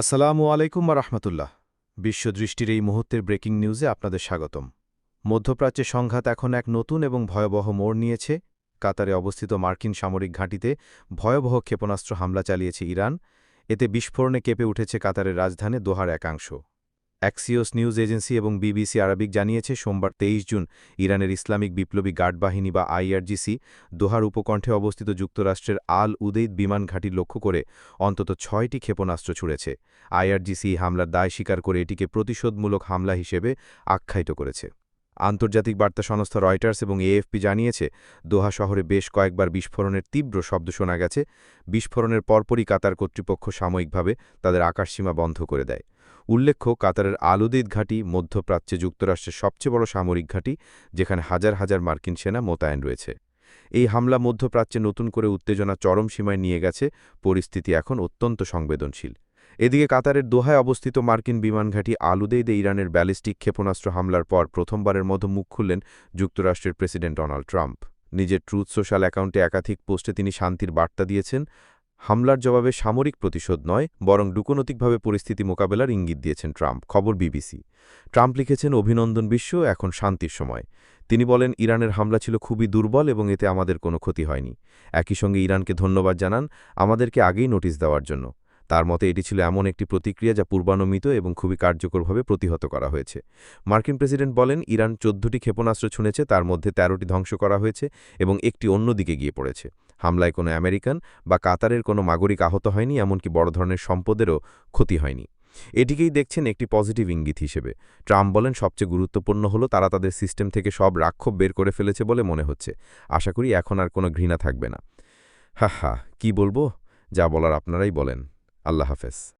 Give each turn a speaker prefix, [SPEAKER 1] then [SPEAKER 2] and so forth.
[SPEAKER 1] আসসালামু আলাইকুম রহমতুল্লাহ। বিশ্বদৃষ্টির এই মুহূর্তের ব্রেকিং নিউজে আপনাদের স্বাগতম। মধ্যপ্রাচ্যে সংঘাত এখন এক নতুন এবং ভয়াবহ মোড় নিয়েছে। কাতারে অবস্থিত মার্কিন সামরিক ঘাঁটিতে ভয়াবহ ক্ষেপণাস্ত্র হামলা চালিয়েছে ইরান। এতে বিস্ফোরণে কেঁপে উঠেছে কাতারের রাজধানী দোহার একাংশ। অ্যাক্সিওস নিউজ এজেন্সি এবং বিবিসি আরবিক জানিয়েছে, সোমবার তেইশ জুন ইরানের ইসলামিক বিপ্লবী গার্ড বাহিনী বা আইআরজিসি দোহার উপকণ্ঠে অবস্থিত যুক্তরাষ্ট্রের আল উদেইদ বিমান ঘাঁটি লক্ষ্য করে অন্তত ছয়টি ক্ষেপণাস্ত্র ছুড়েছে। আইআরজিসি হামলার দায় স্বীকার করে এটিকে প্রতিশোধমূলক হামলা হিসেবে আখ্যায়িত করেছে। আন্তর্জাতিক বার্তা সংস্থা রয়টার্স এবং এএফপি জানিয়েছে, দোহা শহরে বেশ কয়েকবার বিস্ফোরণের তীব্র শব্দ শোনা গেছে। বিস্ফোরণের পরপরই কাতার কর্তৃপক্ষ সাময়িকভাবে তাদের আকাশসীমা বন্ধ করে দেয়। উল্লেখ্য, কাতারের আলুদিদ ঘাঁটি মধ্যপ্রাচ্যে যুক্তরাষ্ট্রের সবচেয়ে বড় সামরিক ঘাঁটি, যেখানে হাজার হাজার মার্কিন সেনা মোতায়েন রয়েছে। এই হামলা মধ্যপ্রাচ্যে নতুন করে উত্তেজনা চরম সীমায় নিয়ে গেছে, পরিস্থিতি এখন অত্যন্ত সংবেদনশীল। এদিকে কাতারের দোহায় অবস্থিত মার্কিন বিমানঘাঁটি আলুদেইদে ইরানের ব্যালিস্টিক ক্ষেপণাস্ত্র হামলার পর প্রথমবারের মতো মুখ খুললেন যুক্তরাষ্ট্রের প্রেসিডেন্ট ডোনাল্ড ট্রাম্প। নিজের ট্রুথ সোশ্যাল অ্যাকাউন্টে একাধিক পোস্টে তিনি শান্তির বার্তা দিয়েছেন। হামলার জবাবে সামরিক প্রতিশোধ নয়, বরং ডুকনৈতিকভাবে পরিস্থিতি মোকাবেলার ইঙ্গিত দিয়েছেন ট্রাম্প। খবর বিবিসি। ট্রাম্প লিখেছেন, অভিনন্দন বিশ্ব, এখন শান্তির সময়। তিনি বলেন, ইরানের হামলা ছিল খুবই দুর্বল এবং এতে আমাদের কোনো ক্ষতি হয়নি। একই সঙ্গে ইরানকে ধন্যবাদ জানান আমাদেরকে আগেই নোটিশ দেওয়ার জন্য। তার মতে, এটি ছিল এমন একটি প্রতিক্রিয়া যা পূর্বানুমিত এবং খুবই কার্যকরভাবে প্রতিহত করা হয়েছে। মার্কিন প্রেসিডেন্ট বলেন, ইরান চোদ্দটি ক্ষেপণাস্ত্র ছুঁড়েছে, তার মধ্যে তেরোটি ধ্বংস করা হয়েছে এবং একটি অন্যদিকে গিয়ে পড়েছে। হামলায় কোনো আমেরিকান বা কাতারের কোনো নাগরিক আহত হয়নি, এমনকি বড় ধরনের সম্পদেরও ক্ষতি হয়নি। এটিকেই দেখছেন একটি পজিটিভ ইঙ্গিত হিসেবে। ট্রাম্প বলেন, সবচেয়ে গুরুত্বপূর্ণ হলো তারা তাদের সিস্টেম থেকে সব রাক্ষোভ বের করে ফেলেছে বলে মনে হচ্ছে। আশা করি এখন আর কোনো ঘৃণা থাকবে না। হা হা কি বলব? যা বলার আপনারাই বলেন। আল্লাহ হাফেজ।